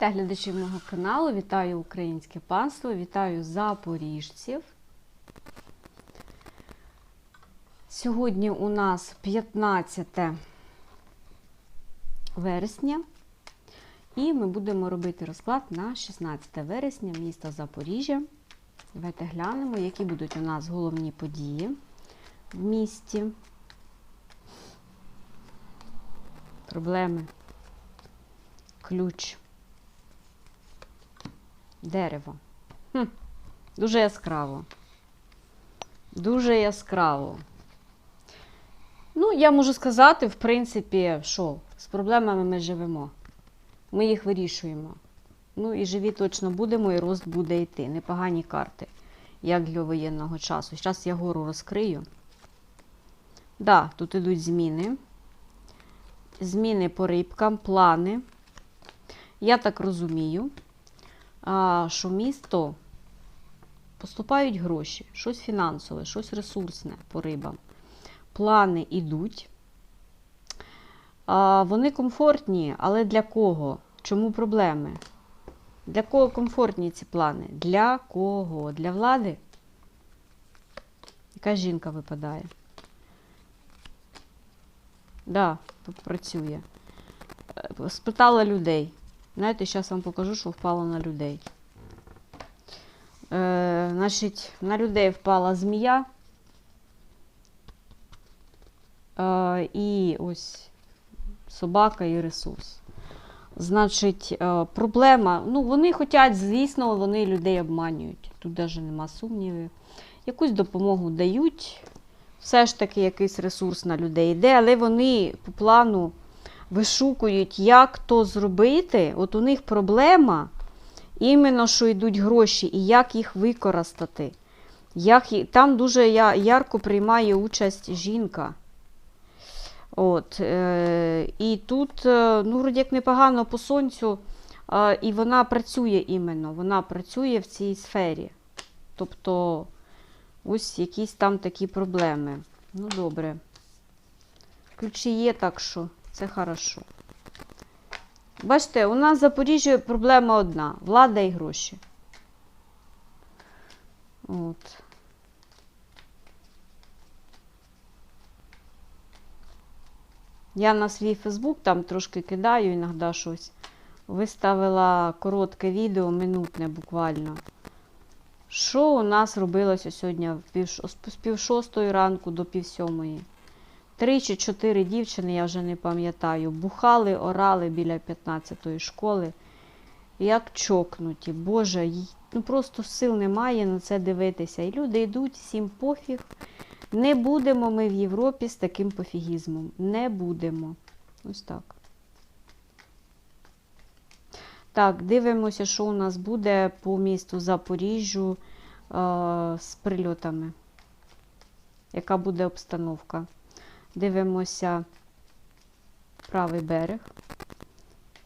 та глядачів мого каналу. Вітаю українське панство, вітаю запоріжців. Сьогодні у нас 15 вересня, і ми будемо робити розклад на 16 вересня міста Запоріжжя. Давайте глянемо, які будуть у нас головні події в місті. Проблеми. Ключ. Дерево. Хм, Дуже яскраво. Дуже яскраво. Ну, я можу сказати, в принципі, що з проблемами ми живемо. Ми їх вирішуємо. Ну і живі точно будемо, і рост буде йти. Непогані карти, як для воєнного часу. Зараз я гору розкрию. Так, да, тут ідуть зміни. Зміни по рибкам, плани. Я так розумію, що місто поступають гроші, щось фінансове, щось ресурсне по рибам. Плани йдуть. Вони комфортні, але для кого? Чому проблеми? Для кого комфортні ці плани? Для кого? Для влади? Яка жінка випадає? Да, тут працює. Спитала людей. Знаєте, зараз вам покажу, що впало на людей. Е, Значить, на людей впала змія. Е, і ось собака і ресурс. Значить, е, проблема. Ну, вони хочуть, звісно, вони людей обманюють. Тут навіть нема сумнівів. Якусь допомогу дають. Все ж таки якийсь ресурс на людей йде, але вони по плану вишукують, як то зробити. От у них проблема, іменно що йдуть гроші, і як їх використати. Як, Там дуже ярко приймає участь жінка. От, е, І тут, е, ну, вроді як непогано по сонцю, е, і вона працює іменно, вона працює в цій сфері. Тобто, ось якісь там такі проблеми. Ну, добре. Ключі є, так що це хорошо. Бачите, у нас в Запоріжжі проблема одна: влада і гроші. От. Я на свій Фейсбук там трошки кидаю іноді щось. Виставила коротке відео, минутне буквально. Що у нас робилося сьогодні з пів шостої ранку до пів сьомої? Три чи чотири дівчини, я вже не пам'ятаю, бухали, орали біля 15-ї школи. Як чокнуті. Боже, ну просто сил немає на це дивитися. І люди йдуть, всім пофіг. Не будемо ми в Європі з таким пофігізмом. Не будемо. Ось так. Так, дивимося, що у нас буде по місту Запоріжжю е з прильотами. Яка буде обстановка? Дивимося правий берег.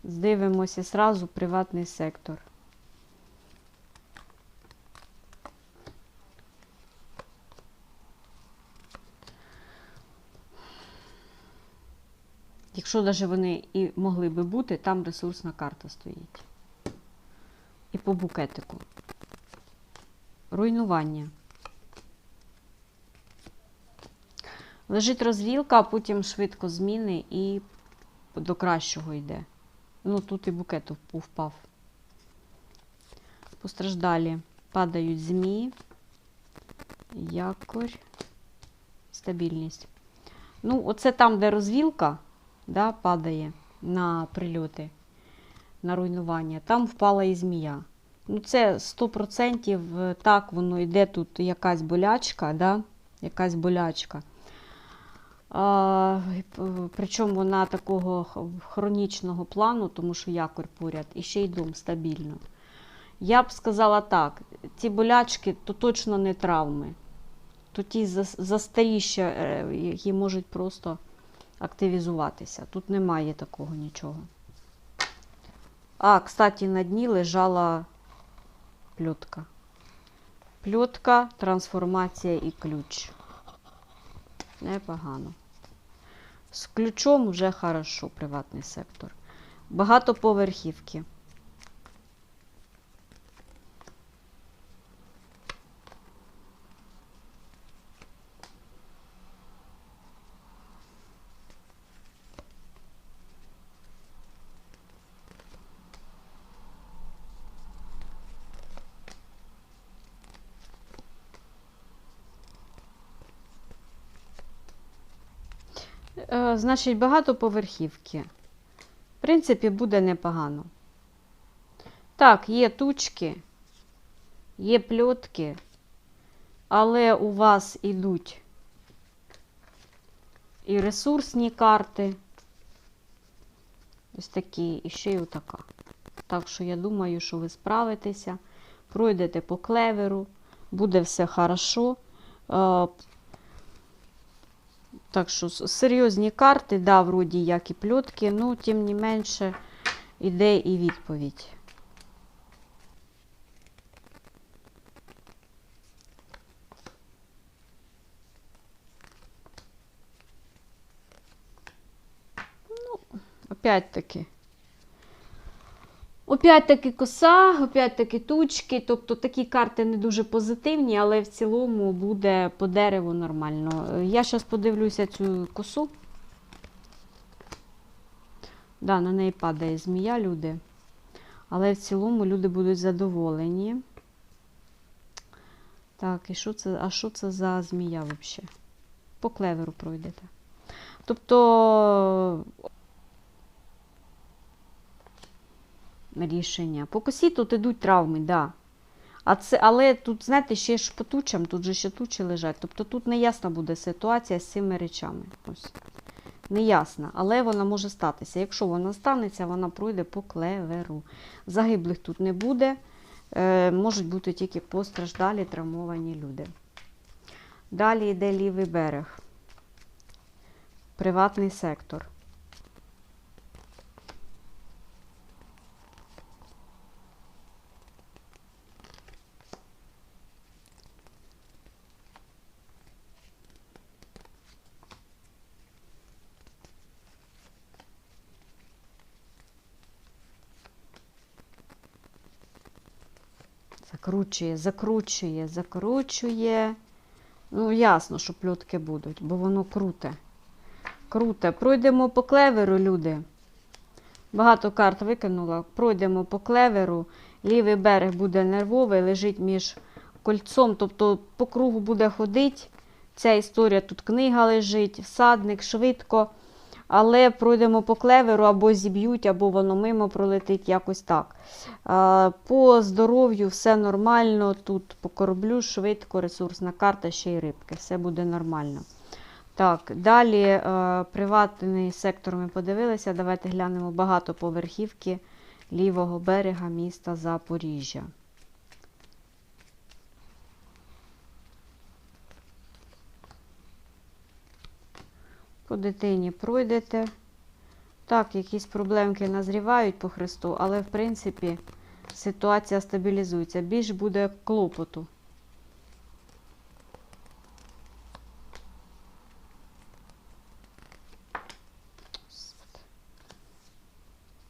Дивимося зразу приватний сектор. Якщо навіть вони і могли би бути, там ресурсна карта стоїть. І по букетику. Руйнування. Лежить розвілка, а потім швидко зміни і до кращого йде. Ну, тут і букет впав. Постраждалі падають змії, якорь, стабільність. Ну, оце там, де розвілка, да, падає на прильоти, на руйнування. Там впала і змія. Ну, це 100% так воно йде тут якась болячка, да, якась болячка. Причому вона такого хронічного плану, тому що якорь поряд, і ще й дом стабільно. Я б сказала так: ці болячки то точно не травми, то ті застаріща, е, які можуть просто активізуватися. Тут немає такого нічого. А, кстати, на дні лежала пльотка. Пльотка, трансформація і ключ. Непогано. З ключом вже хорошо, приватний сектор. Багатоповерхівки. Значить, багатоповерхівки. В принципі, буде непогано. Так, є тучки, є пльотки, але у вас ідуть і ресурсні карти. Ось такі, і ще й отака. Так що я думаю, що ви справитеся, пройдете по клеверу, буде все хорошо. Так що серйозні карти, да, вроді як і пльотки, ну, тим не менше, іде і відповідь. Ну, опять-таки. Опять-таки коса, опять-таки тучки. Тобто такі карти не дуже позитивні, але в цілому буде по дереву нормально. Е, Я зараз подивлюся цю косу. Да, на неї падає змія, люди. Але в цілому люди будуть задоволені. Так, і що це, а що це за змія взагалі? По клеверу пройдете. Тобто рішення. По косі тут ідуть травми, да. А це, але тут, знаєте, ще ж по тучам, тут же ще тучі лежать. Тобто тут неясна буде ситуація з цими речами. Ось. Неясна, але вона може статися. Якщо вона станеться, вона пройде по клеверу. Загиблих тут не буде. Е, можуть бути тільки постраждалі, травмовані люди. Далі йде лівий берег. Приватний сектор. Закручує, закручує, закручує. Ну, ясно, що пльотки будуть, бо воно круте. Круте. Пройдемо по клеверу, люди. Багато карт викинула. Пройдемо по клеверу. Лівий берег буде нервовий, лежить між кольцом, тобто по кругу буде ходити. Ця історія тут книга лежить, всадник швидко. Але пройдемо по клеверу, або зіб'ють, або воно мимо пролетить якось так. По здоров'ю все нормально. Тут по кораблю швидко, ресурсна карта, ще й рибки. Все буде нормально. Так, далі е, приватний сектор ми подивилися. Давайте глянемо багатоповерхівки лівого берега міста Запоріжжя. По дитині пройдете. Так, якісь проблемки назрівають по Христу, але в принципі ситуація стабілізується. Більш буде клопоту.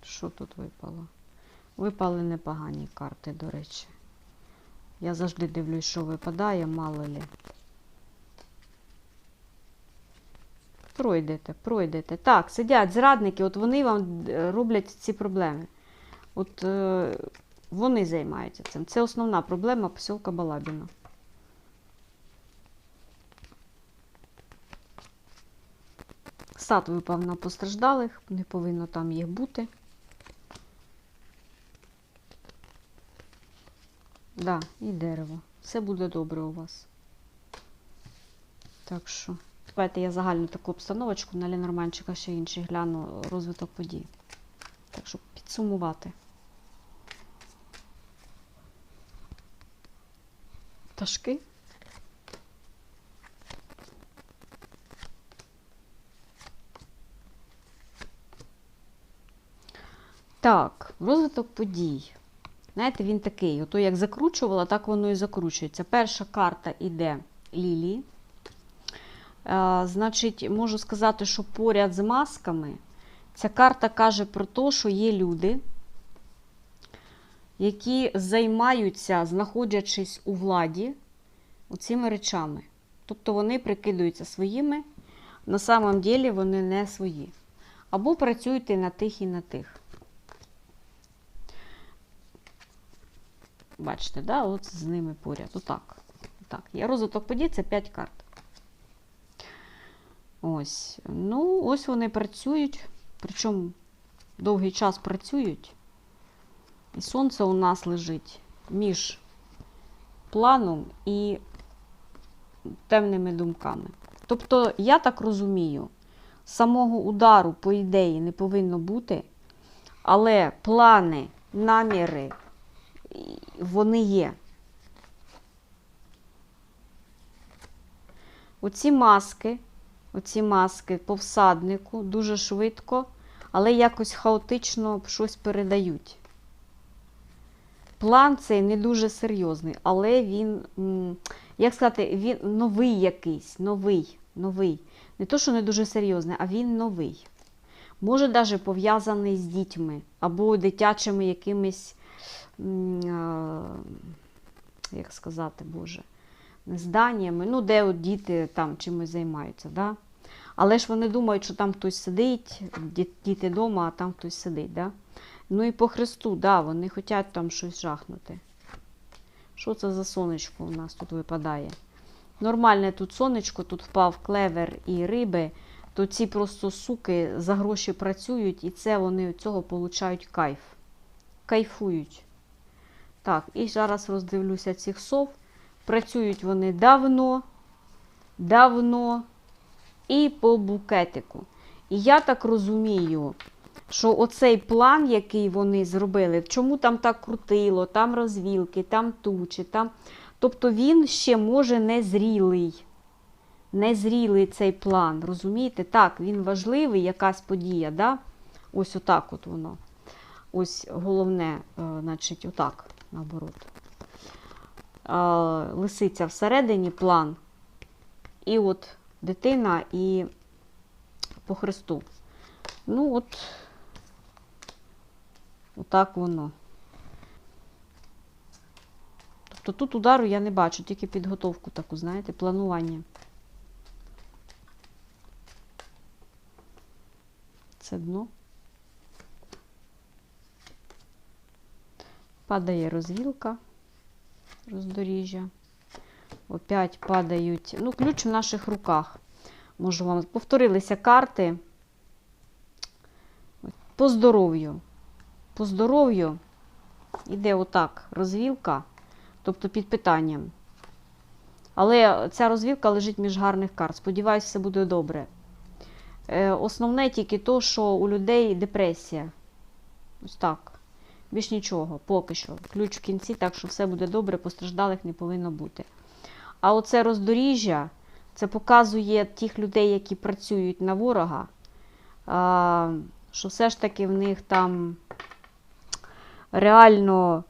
Що тут випало? Випали непогані карти, до речі. Я завжди дивлюсь, що випадає, мало лі. Пройдете, пройдете. Так, сидять зрадники, от вони вам е, роблять ці проблеми. От е, вони займаються цим. Це основна проблема посілка Балабіна. Сад випав на постраждалих, не повинно там їх бути. Да, і дерево. Все буде добре у вас. Так що. Давайте я загальну таку обстановочку на Ленорманчика ще інший гляну розвиток подій. Так, щоб підсумувати. Пташки. Так, розвиток подій. Знаєте, він такий. Ото як закручувала, так воно і закручується. Перша карта іде лілії. Е, Значить, можу сказати, що поряд з масками ця карта каже про те, що є люди, які займаються, знаходячись у владі, цими речами. Тобто вони прикидаються своїми, на самом ділі вони не свої. Або працюють і на тих, і на тих. Бачите, да? от з ними поряд. Отак. Отак. Є розвиток подій, це 5 карт. Ось. Ну, ось вони працюють, причому довгий час працюють. І сонце у нас лежить між планом і темними думками. Тобто, я так розумію, самого удару, по ідеї, не повинно бути, але плани, наміри, вони є. Оці маски, оці маски по всаднику дуже швидко, але якось хаотично щось передають. План цей не дуже серйозний, але він, як сказати, він новий якийсь, новий, новий. Не то, що не дуже серйозний, а він новий. Може, навіть пов'язаний з дітьми або дитячими якимись, як сказати, Боже, зданнями, ну, де от діти там чимось займаються. Да? Але ж вони думають, що там хтось сидить, діти вдома, а там хтось сидить. Да? Ну і по Христу, да, вони хочуть там щось жахнути. Що це за сонечко у нас тут випадає? Нормальне тут сонечко, тут впав клевер і риби, то ці просто суки за гроші працюють, і це вони від цього получають кайф. Кайфують. Так, і зараз роздивлюся цих сов. Працюють вони давно, давно і по букетику. І я так розумію, що оцей план, який вони зробили, чому там так крутило, там розвілки, там тучі, там. Тобто він ще може незрілий. Незрілий цей план. Розумієте? Так, він важливий, якась подія. Да? Ось отак от воно. Ось головне, е, значить, отак, наоборот. Е, Лисиця всередині план. І от дитина і по Христу. Ну, от, отак воно. Тобто тут удару я не бачу, тільки підготовку таку, знаєте, планування. Це дно. Падає розвілка, роздоріжжя. Опять падають. Ну, ключ в наших руках. Можу вам. Повторилися карти. По здоров'ю. По здоров'ю іде отак розвілка, тобто під питанням. Але ця розвілка лежить між гарних карт. Сподіваюся, все буде добре. Е, основне тільки то, що у людей депресія. Ось так. Більш нічого, поки що. Ключ в кінці, так що все буде добре, постраждалих не повинно бути. А оце роздоріжжя, це показує тих людей, які працюють на ворога, що все ж таки в них там реально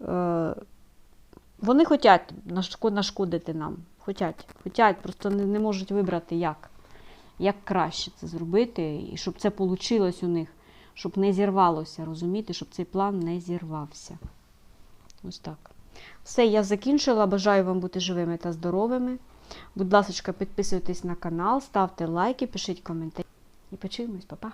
е, вони хочуть нашкодити нам. Хотять, хотять, просто не, не можуть вибрати, як. Як краще це зробити, і щоб це вийшло у них, щоб не зірвалося, розумієте, щоб цей план не зірвався. Ось так. Все, я закінчила. Бажаю вам бути живими та здоровими. Будь ласка, підписуйтесь на канал, ставте лайки, пишіть коментарі. І почуємось, па-па!